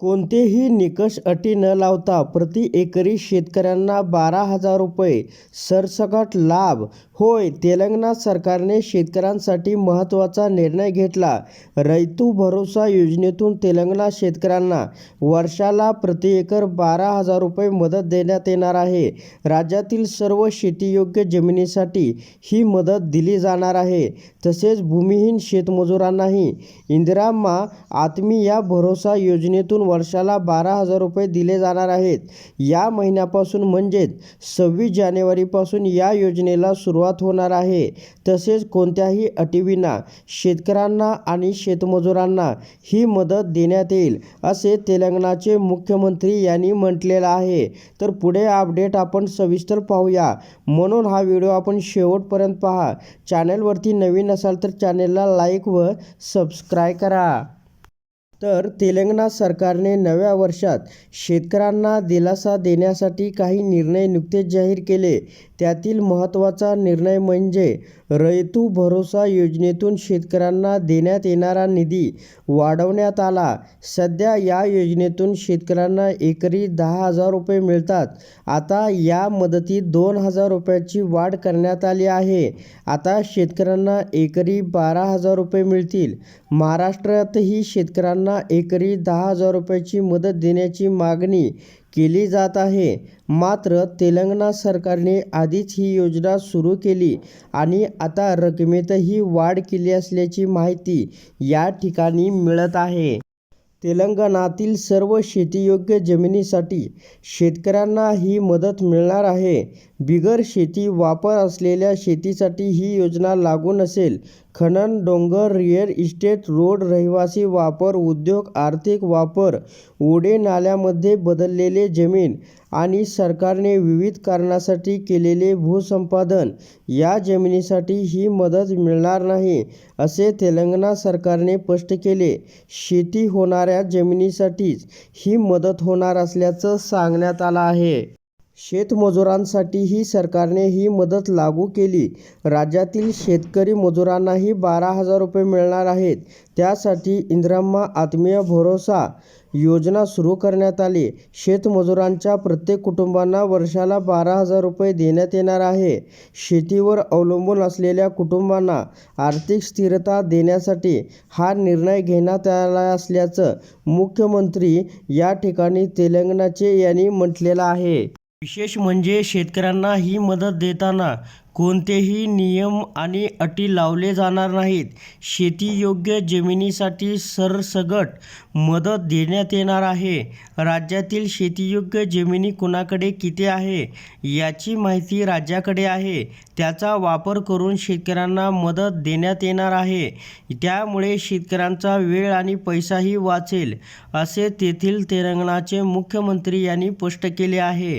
कोणतेही निकष अटी न लावता प्रति एकरी शेतकऱ्यांना बारा हजार रुपये सरसकट लाभ. होय तेलंगणा सरकारने शेतकऱ्यांसाठी महत्त्वाचा निर्णय घेतला. रैतू भरोसा योजनेतून तेलंगणा शेतकऱ्यांना वर्षाला प्रति एकर बारा हजार रुपये मदत देण्यात येणार आहे. राज्यातील सर्व शेतीयोग्य जमिनीसाठी ही मदत दिली जाणार आहे. तसेच भूमिहीन शेतमजुरांनाही. इंदिराम्मा आत्मीया भरोसा योजनेतून वर्षाला बारा हजार रुपये दिले जाणार आहेत. या महिन्यापासून म्हणजेच सव्वीस जानेवारीपासून या योजनेला सुरुवात होणार आहे. तसेच कोणत्याही अटीविना शेतकऱ्यांना आणि शेतमजुरांना ही मदत देण्यात येईल असे तेलंगणाचे मुख्यमंत्री यांनी म्हटलेलं आहे. तर पुढे अपडेट आपण सविस्तर पाहूया. म्हणून हा व्हिडिओ आपण शेवटपर्यंत पहा. चॅनलवरती नवीन असाल तर चॅनेलला लाईक व सबस्क्राईब करा. तर तेलंगणा सरकारने नव्या वर्षात शेतकऱ्यांना दिलासा देण्यासाठी काही निर्णय नुकतेच जाहीर केले. त्यातील महत्त्वाचा निर्णय म्हणजे रयतू भरोसा योजनेतून शेतकऱ्यांना देण्यात येणारा निधी वाढवण्यात आला. सध्या या योजनेतून शेतकऱ्यांना एकरी दहा हजार रुपये मिळतात. आता या मदतीत दोन हजार रुपयाची वाढ करण्यात आली आहे. आता शेतकऱ्यांना एकरी बारा हजार रुपये मिळतील. महाराष्ट्रातही शेतकऱ्यांना शेतकऱ्यांना एकरी दहा हजार रुपयाची मदत देण्याची मागणी केली जात आहे. मात्र तेलंगणा सरकारने आधीच ही योजना सुरू केली आणि आता रकमेतही वाढ केली असल्याची माहिती या ठिकाणी मिळत आहे. तेलंगणातील सर्व शेतीयोग्य जमिनीसाठी शेतकऱ्यांना ही मदत मिळणार आहे. बिगर शेती वापर असलेल्या शेतीसाठी ही योजना लागू नसेल. खनन डोंगर रिअल इस्टेट रोड रहिवासी वापर उद्योग आर्थिक वापर ओढे नाल्यामध्ये बदललेले जमीन आणि सरकारने विविध कारणासाठी केलेले भूसंपादन या जमिनीसाठी ही मदत मिळणार नाही असे तेलंगणा सरकारने स्पष्ट केले. शेती होणाऱ्या जमिनीसाठीच ही मदत होणार असल्याचं सांगण्यात आलं आहे. शेतमजुरांसाठीही सरकारने ही मदत लागू केली. राज्यातील शेतकरी मजुरांनाही बारा हजार रुपये मिळणार आहेत. त्यासाठी इंदिराम्मा आत्मीय भरोसा योजना सुरू करण्यात आली. शेतमजुरांच्या प्रत्येक कुटुंबांना वर्षाला बारा हजार रुपये देण्यात येणार आहे. शेतीवर अवलंबून असलेल्या कुटुंबांना आर्थिक स्थिरता देण्यासाठी हा निर्णय घेण्यात आला असल्याचं मुख्यमंत्री या ठिकाणी तेलंगणाचे यांनी म्हटलेलं आहे. विशेष म्हणजे शेतकऱ्यांना ही मदत देताना कोणतेही नियम आणि अटी लावले जाणार नाहीत. शेतीयोग्य जमिनीसाठी सरसगट मदत देण्यात येणार आहे. राज्यातील शेतीयोग्य जमिनी कुणाकडे किती आहे याची माहिती राज्याकडे आहे. त्याचा वापर करून शेतकऱ्यांना मदत देण्यात येणार आहे. त्यामुळे शेतकऱ्यांचा वेळ आणि पैसाही वाचेल असे तेथील तेलंगणाचे मुख्यमंत्री यांनी स्पष्ट केले आहे.